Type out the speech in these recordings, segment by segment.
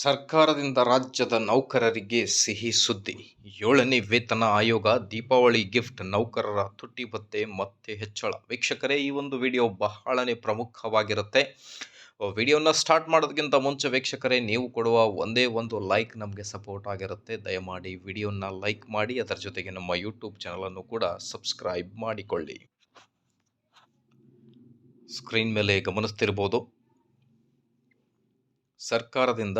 ಸರ್ಕಾರದಿಂದ ರಾಜ್ಯದ ನೌಕರರಿಗೆ ಸಿಹಿ ಸುದ್ದಿ. ಏಳನೇ ವೇತನ ಆಯೋಗ ದೀಪಾವಳಿ ಗಿಫ್ಟ್ ನೌಕರರ ತುಟ್ಟಿ ಭತ್ತೆ ಮತ್ತೆ ಹೆಚ್ಚಳ. ವೀಕ್ಷಕರೇ, ಈ ಒಂದು ವಿಡಿಯೋ ಬಹಳನೇ ಪ್ರಮುಖವಾಗಿರುತ್ತೆ. ವಿಡಿಯೋನ ಸ್ಟಾರ್ಟ್ ಮಾಡೋದಕ್ಕಿಂತ ಮುಂಚೆ ವೀಕ್ಷಕರೇ, ನೀವು ಕೊಡುವ ಒಂದೇ ಒಂದು ಲೈಕ್ ನಮಗೆ ಸಪೋರ್ಟ್ ಆಗಿರುತ್ತೆ. ದಯಮಾಡಿ ವಿಡಿಯೋನ ಲೈಕ್ ಮಾಡಿ, ಅದರ ಜೊತೆಗೆ ನಮ್ಮ ಯೂಟ್ಯೂಬ್ ಚಾನಲನ್ನು ಕೂಡ ಸಬ್ಸ್ಕ್ರೈಬ್ ಮಾಡಿಕೊಳ್ಳಿ. ಸ್ಕ್ರೀನ್ ಮೇಲೆ ಗಮನಿಸ್ತಿರ್ಬೋದು. ಸರ್ಕಾರದಿಂದ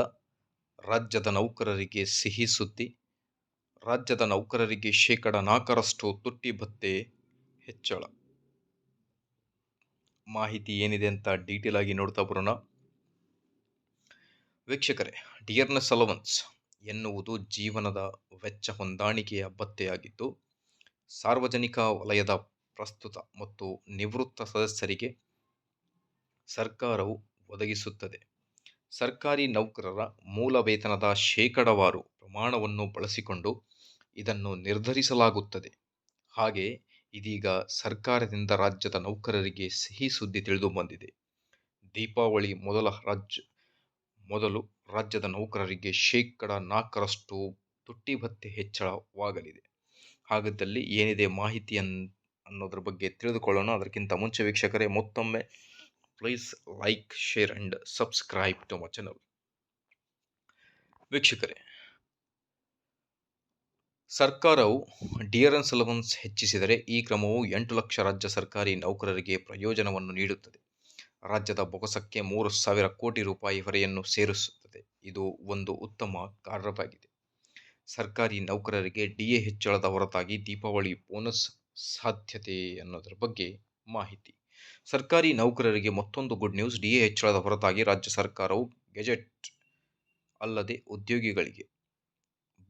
ರಾಜ್ಯದ ನೌಕರರಿಗೆ ಸಿಹಿ ಸುದ್ದಿ, ರಾಜ್ಯದ ನೌಕರರಿಗೆ ಶೇಕಡ ನಾಲ್ಕರಷ್ಟು ತುಟ್ಟಿ ಭತ್ತೆ ಹೆಚ್ಚಳ. ಮಾಹಿತಿ ಏನಿದೆ ಅಂತ ಡೀಟೇಲ್ ಆಗಿ ನೋಡ್ತಾ ಬರೋಣ. ವೀಕ್ಷಕರೇ, ಡಿಯರ್ನೆಸ್ ಅಲವನ್ಸ್ ಎನ್ನುವುದು ಜೀವನದ ವೆಚ್ಚ ಹೊಂದಾಣಿಕೆಯ ಭತ್ತೆಯಾಗಿದ್ದು, ಸಾರ್ವಜನಿಕ ವಲಯದ ಪ್ರಸ್ತುತ ಮತ್ತು ನಿವೃತ್ತ ಸದಸ್ಯರಿಗೆ ಸರ್ಕಾರವು ಒದಗಿಸುತ್ತದೆ. ಸರ್ಕಾರಿ ನೌಕರರ ಮೂಲ ವೇತನದ ಶೇಕಡವಾರು ಪ್ರಮಾಣವನ್ನು ಬಳಸಿಕೊಂಡು ಇದನ್ನು ನಿರ್ಧರಿಸಲಾಗುತ್ತದೆ. ಹಾಗೆ ಇದೀಗ ಸರ್ಕಾರದಿಂದ ರಾಜ್ಯದ ನೌಕರರಿಗೆ ಸಿಹಿ ಸುದ್ದಿ ತಿಳಿದು ಬಂದಿದೆ. ದೀಪಾವಳಿ ಮೊದಲ ರಾಜ್ಯ, ಮೊದಲು ರಾಜ್ಯದ ನೌಕರರಿಗೆ ಶೇಕಡ ನಾಲ್ಕರಷ್ಟು ತುಟ್ಟಿ ಭತ್ಯೆ ಹೆಚ್ಚಳವಾಗಲಿದೆ. ಹಾಗಿದ್ದಲ್ಲಿ ಏನಿದೆ ಮಾಹಿತಿ ಅನ್ ಅನ್ನೋದ್ರ ಬಗ್ಗೆ ತಿಳಿದುಕೊಳ್ಳೋಣ. ಅದಕ್ಕಿಂತ ಮುಂಚೆ ವೀಕ್ಷಕರೇ, ಮತ್ತೊಮ್ಮೆ please like share and subscribe to my channel ವೀಕ್ಷಕರೇ, ಸರ್ಕಾರವು ಡಿಯರೆನ್ಸ್ ಅಲವನ್ಸ್ ಹೆಚ್ಚಿಸಿದರೆ ಈ ಕ್ರಮವು ಎಂಟು ಲಕ್ಷ ರಾಜ್ಯ ಸರ್ಕಾರಿ ನೌಕರರಿಗೆ ಪ್ರಯೋಜನವನ್ನು ನೀಡುತ್ತದೆ. ರಾಜ್ಯದ ಬೊಗಸಕ್ಕೆ ಮೂರು ಸಾವಿರ ಕೋಟಿ ರೂಪಾಯಿ ಹೊರೆಯನ್ನು ಸೇರಿಸುತ್ತದೆ. ಇದು ಒಂದು ಉತ್ತಮ ಕಾರ್ಯವಾಗಿದೆ ಸರ್ಕಾರಿ ನೌಕರರಿಗೆ ಡಿಎ ಹೆಚ್ಚಳದ ಹೊರತಾಗಿ ದೀಪಾವಳಿ ಬೋನಸ್ ಸಾಧ್ಯತೆ ಅನ್ನೋದರ ಬಗ್ಗೆ ಮಾಹಿತಿ. ಸರ್ಕಾರಿ ನೌಕರರಿಗೆ ಮತ್ತೊಂದು ಗುಡ್ ನ್ಯೂಸ್ ಡಿಎ ಹೆಚ್ಚಳದ ಹೊರತಾಗಿ ರಾಜ್ಯ ಸರ್ಕಾರವು ಗೆಜೆಟ್ ಅಲ್ಲದೆ ಉದ್ಯೋಗಿಗಳಿಗೆ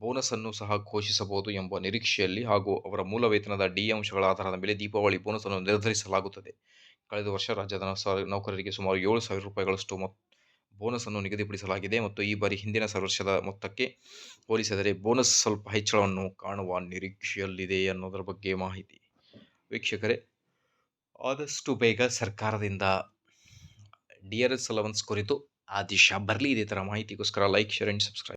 ಬೋನಸ್ ಅನ್ನು ಸಹ ಘೋಷಿಸಬಹುದು ಎಂಬ ನಿರೀಕ್ಷೆಯಲ್ಲಿ ಹಾಗೂ ಅವರ ಮೂಲ ವೇತನದ ಡಿ ಅಂಶಗಳ ಆಧಾರದ ಮೇಲೆ ದೀಪಾವಳಿ ಬೋನಸ್ ಅನ್ನು ನಿರ್ಧರಿಸಲಾಗುತ್ತದೆ. ಕಳೆದ ವರ್ಷ ರಾಜ್ಯದ ನೌಕರರಿಗೆ ಸುಮಾರು ಏಳು ಸಾವಿರ ರೂಪಾಯಿಗಳಷ್ಟು ಬೋನಸ್ ಅನ್ನು ನಿಗದಿಪಡಿಸಲಾಗಿದೆ ಮತ್ತು ಈ ಬಾರಿ ಹಿಂದಿನ ವರ್ಷದ ಮೊತ್ತಕ್ಕೆ ಹೋಲಿಸಿದರೆ ಬೋನಸ್ ಸ್ವಲ್ಪ ಹೆಚ್ಚಳವನ್ನು ಕಾಣುವ ನಿರೀಕ್ಷೆಯಲ್ಲಿದೆ ಅನ್ನೋದರ ಬಗ್ಗೆ ಮಾಹಿತಿ. ವೀಕ್ಷಕರೇ ಆದಷ್ಟು ಬೇಗ ಸರ್ಕಾರದಿಂದ ಡಿ ಆರ್ ಎಸ್ ಅಲವನ್ಸ್ ಕುರಿತು ಆದೇಶ ಬರಲಿ ಇದೇ ಥರ ಮಾಹಿತಿಗೋಸ್ಕರ ಲೈಕ್ ಶೇರ್ ಆ್ಯಂಡ್ ಸಬ್ಸ್ಕ್ರೈಬ್